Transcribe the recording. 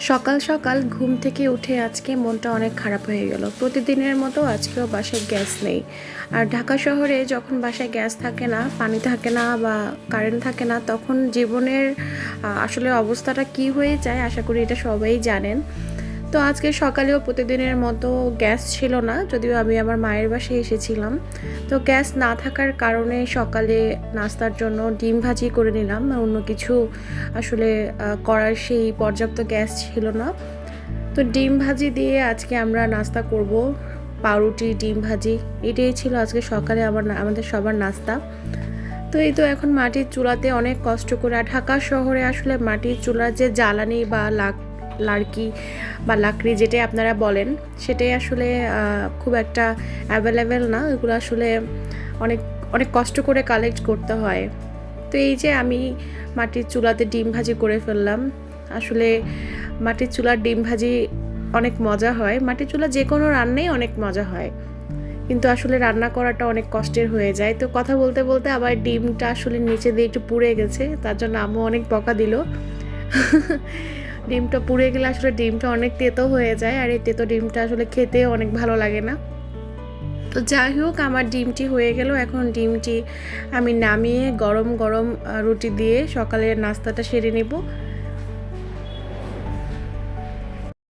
সকাল সকাল ঘুম থেকে উঠে আজকে মনটা অনেক খারাপ হয়ে গেল। প্রতিদিনের মতো আজকেও বাসায় গ্যাস নেই। আর ঢাকা শহরে যখন বাসায় গ্যাস থাকে না, পানি থাকে না বা কারেন্ট থাকে না, তখন জীবনের আসলে অবস্থাটা কি হয়ে যায়, আশা করি এটা সবাই জানেন। তো আজকে সকালেও প্রতিদিনের মতো গ্যাস ছিল না, যদিও আমি আমার মায়ের বাসায় এসেছিলাম। তো গ্যাস না থাকার কারণে সকালে নাস্তার জন্য ডিম ভাজি করে নিলাম অন্য কিছু আসলে করার সেই পর্যাপ্ত গ্যাস ছিল না। তো ডিম ভাজি দিয়ে আজকে আমরা নাস্তা করব, পাউরুটি, ডিম ভাজি, এটাই ছিল আজকে সকালে আমার আমাদের সবার নাস্তা। তো এই তো এখন মাটির চুলাতে অনেক কষ্ট করে, আর ঢাকা শহরে আসলে মাটির চুলার যে জ্বালানি বা লাক লাড়কি বা লাকড়ি যেটাই আপনারা বলেন, সেটাই আসলে খুব একটা অ্যাভেলেবেল না। এগুলো আসলে অনেক অনেক কষ্ট করে কালেক্ট করতে হয়। তো এই যে আমি মাটির চুলাতে ডিম ভাজি করে ফেললাম, আসলে মাটির চুলার ডিম ভাজি অনেক মজা হয়। মাটির চুলা যে কোনো রান্নাই অনেক মজা হয়। কিন্তু আসলে রান্না করাটা অনেক কষ্টের হয়ে যায়। তো কথা বলতে বলতে আবার ডিমটা আসলে নিচে দিয়ে একটু পুড়ে গেছে, তার জন্য আম্মু অনেক বকা দিল। ডিমটা পুড়ে গেলে আসলে ডিমটা অনেক তেতো হয়ে যায় আর এই তেতো ডিমটা আসলে খেতে অনেক ভালো লাগে না। তো যাই হোক, আমার ডিমটি হয়ে গেল। এখন ডিমটি আমি নামিয়ে গরম গরম রুটি দিয়ে সকালের নাস্তাটা সেরে নেব।